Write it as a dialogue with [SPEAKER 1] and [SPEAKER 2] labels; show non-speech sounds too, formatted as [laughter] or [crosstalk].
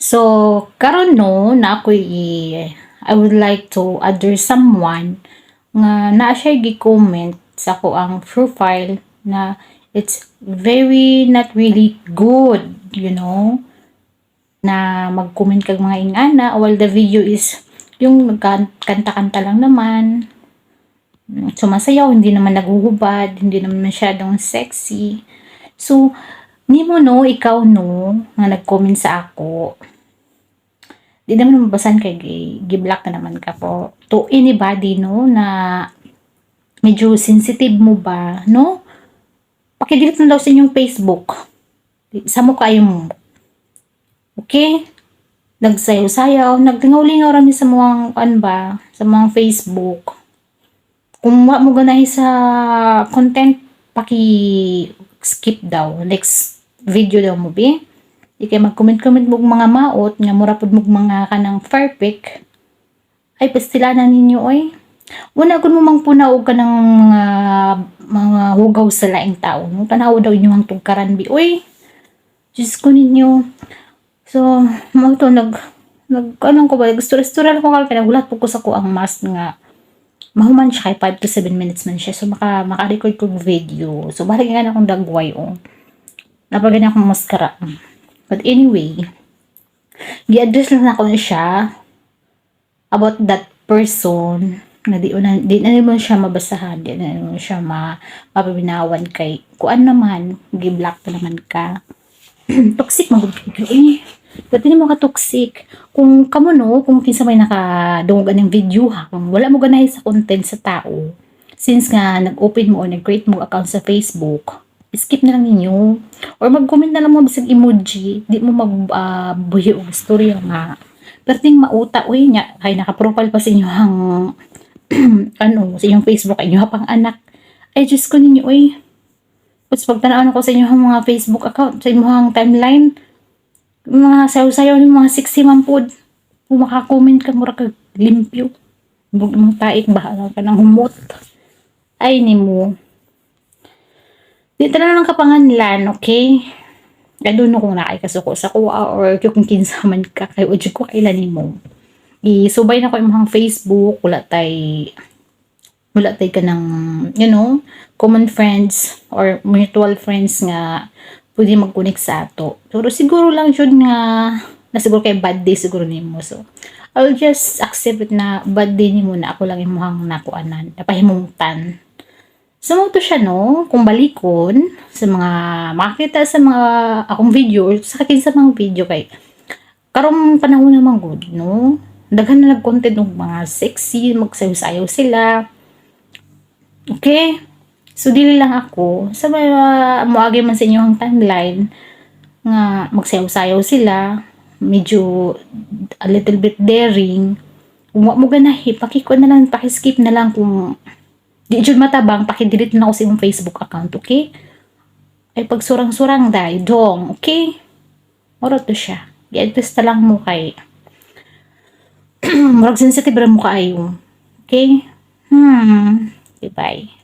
[SPEAKER 1] So, karon no, na ako I would like to address someone nga na siya gi-comment sa ko ang profile na it's very not really good, you know, na mag-comment kag mga ingana. While the video is yung nagkanta-kanta lang naman, sumasayaw, hindi naman naguhubad, hindi naman masyadong sexy. So, ni mo no, ikaw no, nga nag-comment sa ako, di naman mabasan kay gi- gi-block na naman ka po. To anybody no, na medyo sensitive mo ba, no? Pakidelete na daw sa inyong Facebook. Sa mo kayo mo. Okay? Nagsayaw-sayaw, naglingaw-lingaw rami sa mga, ano ba, sa mga Facebook. Kung wa mo ganahi sa content, paki-skip daw. Next video daw mo, be. Di kay mag-comment-comment mo mga maot, nga mura pud mo mga kanang fire pick. Ay, pastilanan ninyo, oy. Una kun mo mang punaw ka ng mga mga hugaw sa laing tao. No? Tanaw daw inyo ang tugkaran bi. Uy, Diyos ko ninyo. So, mo to nag nag anong ko ba gusto-gusto ko kay nagulat po ko sa ko ang mask nga mahuman siya kay 5 to 7 minutes man siya. So, maka, maka-record ko video. So, balik nga na akong dagway, oh. Napagyan akong maskara. But anyway, gi-address lang ako siya about that person na di na di na naman siya mabasahan di na naman siya ma mapabinawan kay kuan naman gi-block pa naman ka [clears throat] toxic mo ka eh Dati mo ka toxic. Kung kamo no, kung kinsa may nakadungog ng video ha, kung wala mo ganahay sa content sa tao, since nga nag-open mo or nag-create mo account sa Facebook, skip na lang ninyo. Or mag-comment na lang mo bisag emoji, di mo mag uh, buhi o story nga. Pero ting mauta, uy nga, kay naka-profile pa sa inyo hang [clears throat] ano, sa inyong Facebook, inyo pang anak. Ay, Diyos ko ninyo, uy. Tapos pagtanaan ako sa inyo mga Facebook account, sa inyong timeline, mga sayaw-sayaw ni mga sexy man po. Kung makakomment ka, mura ka limpyo. Bug mong taik, bahala ka ng humot. Ay, ni mo. Dito na lang kapanganlan, okay? I don't know kung naay kasuko sa kuha or kung kinsa man ka kay udyo ko kailan mo. Isubay na ko mga Facebook, wala tay wala tay ka ng, you know, common friends or mutual friends nga pwede mag-connect sa ato. Pero siguro lang yun nga na siguro kay bad day siguro nimo. So, I'll just accept it na bad day nimo na ako lang imuhang nakuanan, napahimutan. So, mo to siya, no? Kung balikon, sa mga makita sa mga akong video, sa akin sa mga video kay, karong panahon naman good, no? Daghan na nag-content ng mga sexy, magsayaw-sayaw sila. Okay? So, dili lang ako, sa mga muagi man sa inyo ang timeline, nga magsayaw-sayaw sila, medyo a little bit daring, kung mo ganahi, pakiko na lang, pakiskip na lang kung di jud matabang, pakidelete na ako sa iyong Facebook account, okay? Ay pag surang-surang dai, dong, okay? Oro to siya. I-address ta lang mo kay [clears throat] murag sensitive ra mo kaayo. Okay? Hmm. Bye-bye.